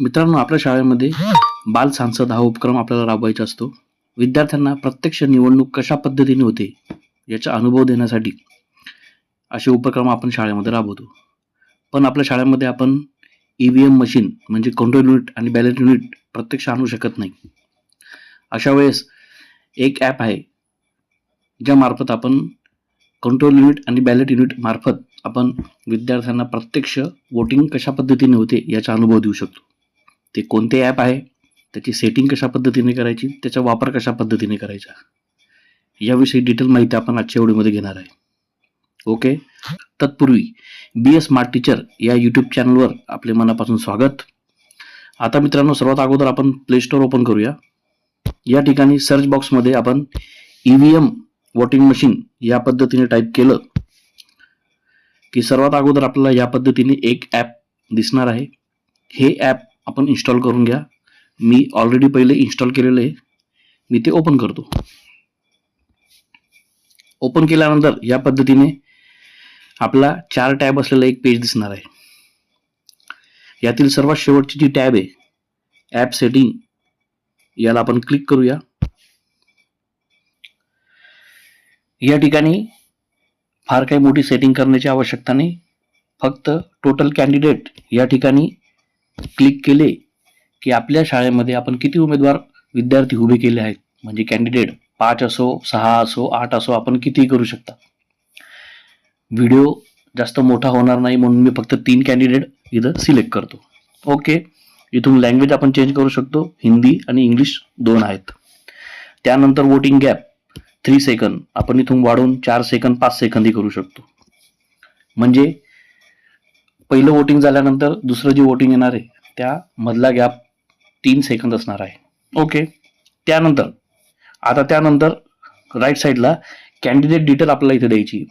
मित्रांनो आपल्या शाळेमध्ये बाल सांसद हा उपक्रम आपल्याला राबवायचा असतो. विद्यार्थ्यांना प्रत्यक्ष निवडणूक कशा पद्धतीने होते याचा अनुभव देण्यासाठी असे उपक्रम आपण शाळेमध्ये राबवतो. पण आपल्या शाळेमध्ये आपण ई व्ही एम मशीन म्हणजे कंट्रोल युनिट आणि बॅलेट युनिट प्रत्यक्ष आणू शकत नाही. अशा वेळेस एक ॲप आहे ज्यामार्फत आपण कंट्रोल युनिट आणि बॅलेट युनिट मार्फत आपण विद्यार्थ्यांना प्रत्यक्ष वोटिंग कशा पद्धतीने होते याचा अनुभव देऊ शकतो. ते कोणते ॲप आहे त्याची सेटिंग कशा पद्धतीने करायची त्याचा वापर कशा पद्धतीने करायचा याविषयी डिटेल माहिती आपण आजच्या व्हिडिओमध्ये घेणार आहे. ओके तत्पूर्वी बी एस स्मार्ट टीचर या यूट्यूब चॅनलवर आपले मनापासून स्वागत. आता मित्रांनो सर्वात अगोदर आपण प्ले स्टोअर ओपन करूया. या ठिकाणी सर्च बॉक्समध्ये आपण E V M voting machine या पद्धतीने टाईप केलं की सर्वात अगोदर आपल्याला या पद्धतीने एक ॲप दिसणार आहे. हे ॲप आपण इन्स्टॉल करून घ्या. मी ऑलरेडी पहिले इन्स्टॉल केलेलं आहे. मी ते ओपन करतो. ओपन केल्यानंतर या पद्धतीने आपला चार टॅब असलेला एक पेज दिसणार आहे. यातील सर्वात शेवटची जी टॅब आहे ॲप सेटिंग याला आपण क्लिक करूया. या ठिकाणी फार काही मोठी सेटिंग करण्याची आवश्यकता नाही. फक्त टोटल कॅन्डिडेट या ठिकाणी क्लिक केले की आपल्या शाळेमध्ये आपण किती उमेदवार विद्यार्थी उभे केले आहेत? म्हणजे कॅन्डिडेट पाच असो सहा असो आठ असो आपण कितीही करू शकता. व्हिडिओ जास्त मोठा होणार नाही म्हणून मी फक्त तीन कॅन्डिडेट इथं सिलेक्ट करतो. ओके इथून लँग्वेज आपण चेंज करू शकतो. हिंदी आणि इंग्लिश दोन आहेत. त्यानंतर वोटिंग गॅप थ्री सेकंद आपण इथून वाढवून चार सेकंद पाच सेकंदही करू शकतो. म्हणजे पहिलं वोटिंग झाल्यानंतर दुसरं जे वोटिंग येणार आहे त्या मधला गॅप तीन सेकंद असणार आहे. ओके त्यानंतर आता त्यानंतर राईट साईडला कॅन्डिडेट डिटेल आपल्याला इथे द्यायची.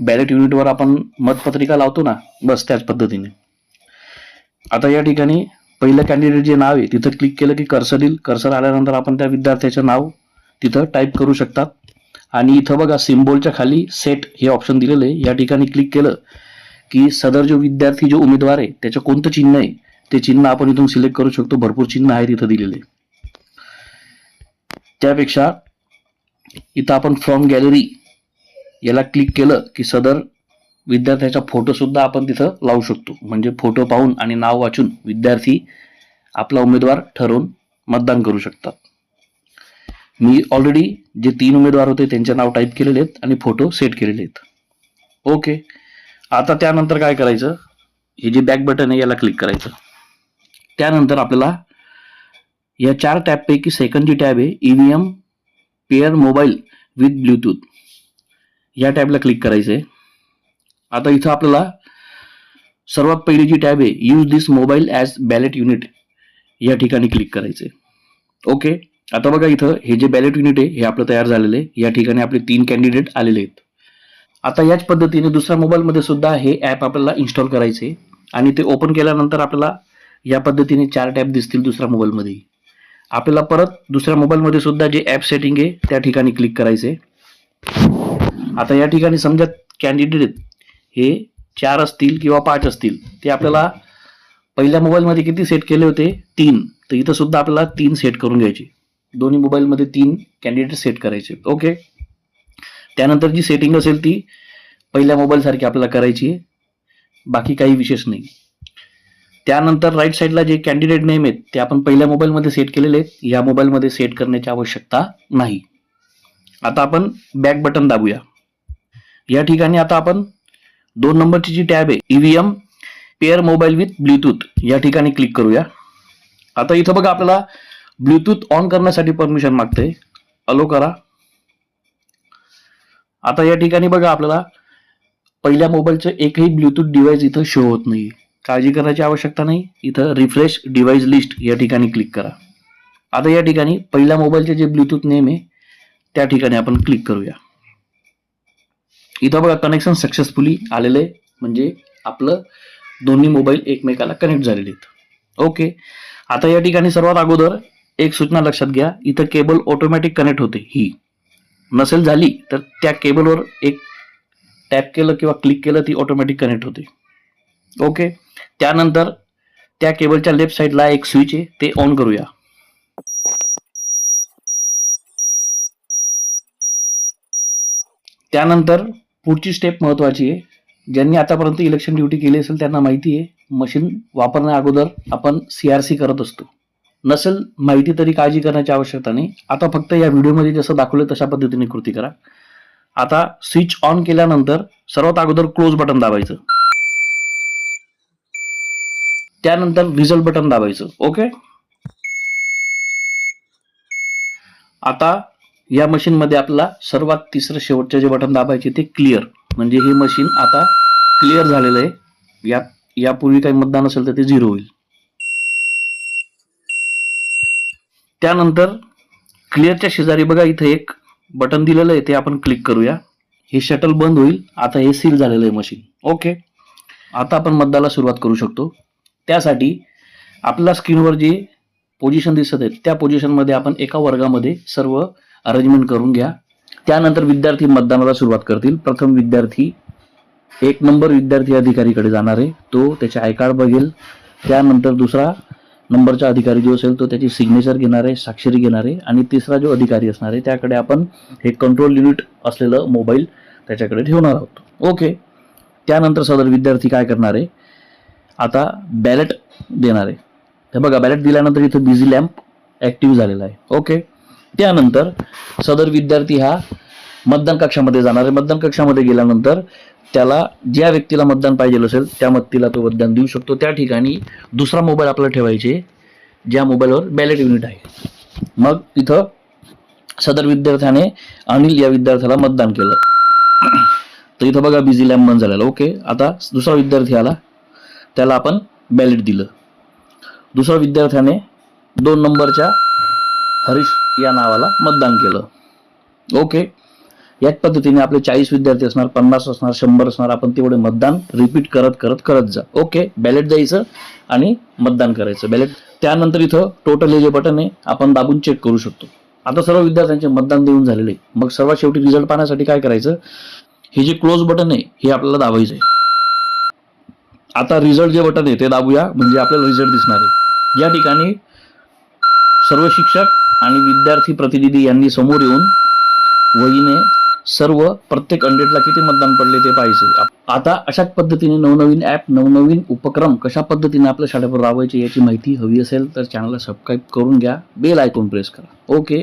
बॅलेट युनिटवर आपण मतपत्रिका लावतो ना बस त्याच पद्धतीने. आता या ठिकाणी पहिलं कॅन्डिडेट जे नाव आहे तिथं क्लिक केलं की कर्सर येईल. कर्सर आल्यानंतर आपण त्या विद्यार्थ्याचं नाव तिथं टाईप करू शकतात. आणि इथं बघा सिम्बॉलच्या खाली सेट हे ऑप्शन दिलेलं आहे. या ठिकाणी क्लिक केलं की सदर जो विद्यार्थी जो उमेदवार आहे त्याचं कोणतं चिन्ह आहे ते चिन्ह आपण इथून सिलेक्ट करू शकतो. भरपूर चिन्ह आहेत इथं दिलेले. त्यापेक्षा इथं आपण फ्रॉम गॅलरी याला क्लिक केलं की सदर विद्यार्थ्याचा फोटो सुद्धा आपण तिथं लावू शकतो. म्हणजे फोटो पाहून आणि नाव वाचून विद्यार्थी आपला उमेदवार ठरवून मतदान करू शकतात. मी ऑलरेडी जे तीन उमेदवार होते त्यांचे नाव टाईप केलेले आहेत आणि फोटो सेट केलेले आहेत. ओके आता त्यानंतर काय करायचं? हे जे बॅक बटन आहे याला क्लिक करायचं. त्यानंतर आपल्याला या चार टॅबपैकी सेकंड जी टॅब आहे E V M pair mobile with Bluetooth या टॅबला क्लिक करायचं आहे आता इथं आपल्याला सर्वात पहिली जी टॅब आहे use this mobile as ballot unit या ठिकाणी क्लिक करायचं आहे ओके आता बघा इथं हे जे बॅलेट युनिट आहे हे आपलं तयार झालेलं आहे. या ठिकाणी आपले तीन कॅन्डिडेट आलेले आहेत. आता याच पद्धतीने दुसऱ्या मोबाईलमध्ये सुद्धा हे ॲप आपल्याला इन्स्टॉल करायचे. आणि ते ओपन केल्यानंतर आपल्याला या पद्धतीने चार टॅप दिसतील दुसऱ्या मोबाईलमध्ये आपल्याला परत दुसऱ्या मोबाईलमध्ये सुद्धा जे ॲप सेटिंग आहे त्या ठिकाणी क्लिक करायचे. आता या ठिकाणी समजा कॅन्डिडेट हे चार असतील किंवा पाच असतील ते आपल्याला पहिल्या मोबाईलमध्ये किती सेट केले होते? तीन. तर इथं सुद्धा आपल्याला तीन सेट करून घ्यायचे. दोन्ही मोबाईलमध्ये तीन कॅन्डिडेट सेट करायचे. ओके त्यानंतर जी सेटिंग असेल ती पहिल्या मोबाईलसारखी आपल्याला करायची आहे. बाकी काही विशेष नाही. त्यानंतर राईट साईडला जे कॅन्डिडेट नेम आहेत ते आपण पहिल्या मोबाईलमध्ये सेट केलेले आहेत. या मोबाईलमध्ये सेट करण्याची आवश्यकता नाही. आता आपण बॅक बटन दाबूया. या ठिकाणी आता आपण दोन नंबरची जी टॅब आहे EVM pair mobile with Bluetooth या ठिकाणी क्लिक करूया. आता इथं बघा आपल्याला ब्लूटूथ ऑन करण्यासाठी परमिशन मागते अलो करा आता या ठिकाणी बघा आपल्याला पहिल्या मोबाईलचं एकही ब्लूटूथ डिव्हाइस इथं शो होत नाही काळजी करायची आवश्यकता नाही. इथं रिफ्रेश डिव्हाइस लिस्ट या ठिकाणी क्लिक करा. आता या ठिकाणी पहिल्या मोबाईलचे जे ब्लूटूथ नेम आहे त्या ठिकाणी आपण क्लिक करूया. इथं बघा कनेक्शन सक्सेसफुली आलेलं आहे. म्हणजे आपलं दोन्ही मोबाईल एकमेकाला कनेक्ट झालेले आहेत. ओके आता या ठिकाणी सर्वात अगोदर एक सूचना लक्षात घ्या. इथं केबल ऑटोमॅटिक कनेक्ट होते. ही. नसेल झाली तर त्या केबलवर एक टॅप केलं किंवा क्लिक केलं ती ऑटोमॅटिक कनेक्ट होते. ओके त्यानंतर त्या केबलच्या लेफ्ट साईडला एक स्विच आहे ते ऑन करूया. त्यानंतर पुढची स्टेप महत्वाची आहे. ज्यांनी आतापर्यंत इलेक्शन ड्युटी केली असेल त्यांना माहिती आहे मशीन वापरण्या अगोदर आपण सी आर सी करत असतो. नसेल माहिती तरी काळजी करण्याची आवश्यकता नाही. आता फक्त या व्हिडिओमध्ये जसं दाखवलं तशा पद्धतीने कृती करा. आता स्विच ऑन केल्यानंतर सर्वात अगोदर क्लोज बटन दाबायचं. त्यानंतर रिझल्ट बटन दाबायचं. ओके? आता या मशीन मध्ये आपल्याला सर्वात तिसरं शेवटचे जे बटन दाबायचे ते क्लिअर. म्हणजे हे मशीन आता क्लिअर झालेलं आहे. या यापूर्वी काही मतदान असेल तर ते झिरो होईल. त्यानंतर क्लिअरच्या शेजारी बघा इथे एक बटन दिलेलं आहे ते आपण क्लिक करूया. हे शटल बंद होईल. आता हे सील झालेलं आहे मशीन ओके आता आपण मतदानाला सुरुवात करू शकतो. त्यासाठी आपल्या स्क्रीनवर जे पोझिशन दिसत आहेत त्या पोझिशनमध्ये आपण एका वर्गामध्ये सर्व अरेंजमेंट करून घ्या. त्यानंतर विद्यार्थी मतदानाला सुरुवात करतील. प्रथम विद्यार्थी एक नंबर विद्यार्थी अधिकारीकडे जाणार आहे. तो त्याचे आय कार्ड बघेल. त्यानंतर दुसरा नंबरचा अधिकारी जो असेल तो त्याची सिग्नेचर घेणार आहे स्वाक्षरी घेणार आहे आणि तिसरा जो अधिकारी असणार आहे त्याकडे आपण हे कंट्रोल युनिट असलेलं मोबाईल त्याच्याकडे ठेवणार आहोत. ओके त्यानंतर सदर विद्यार्थी काय करणार आहे? आता बॅलेट देणार आहे. हे बघा बॅलेट दिल्यानंतर इथं बिझी लॅम्प ॲक्टिव्ह झालेला आहे. ओके त्यानंतर सदर विद्यार्थी हा मतदान कक्षामध्ये जाणार आहे. मतदान कक्षामध्ये गेल्यानंतर त्याला ज्या व्यक्तीला मतदान पाहिजे असेल त्या व्यक्तीला तो मतदान देऊ शकतो. त्या ठिकाणी दुसरा मोबाईल आपला ठेवायचे ज्या मोबाईलवर बॅलेट युनिट आहे. मग इथं सदर विद्यार्थ्याने अनिल या विद्यार्थ्याला मतदान केलं. तर इथं बघा बिझी लॅम्प बंद झालेला. ओके आता दुसरा विद्यार्थी आला. त्याला आपण बॅलेट दिलं. दुसऱ्या विद्यार्थ्याने दोन नंबरच्या हरीश या नावाला मतदान केलं. ओके याच पद्धतीने आपले चाळीस विद्यार्थी असणार पन्नास असणार शंभर असणार आपण तेवढे मतदान रिपीट करत करत करत जा. ओके बॅलेट द्यायचं आणि मतदान करायचं. बॅलेट त्यानंतर इथं टोटल हे जे बटन आहे आपण दाबून चेक करू शकतो. आता सर्व विद्यार्थ्यांचे मतदान देऊन झालेले. मग सर्वात शेवटी रिझल्ट पाहण्यासाठी काय करायचं? हे जे क्लोज बटन आहे हे आपल्याला दाबायचं आहे. आता रिझल्ट जे बटन आहे ते दाबूया. म्हणजे आपल्याला रिझल्ट दिसणार आहे. या ठिकाणी सर्व शिक्षक आणि विद्यार्थी प्रतिनिधी यांनी समोर येऊन वहीने सर्व प्रत्येक अंडेटला किती मतदान पडले ते पाहिजे आता अशाच पद्धतीने नवनवीन ॲप नवनवीन उपक्रम कशा पद्धतीने आपल्या शाळेवर राबवायचे याची माहिती हवी असेल तर चॅनलला सबस्क्राईब करून घ्या. बेल आयकॉन प्रेस करा. ओके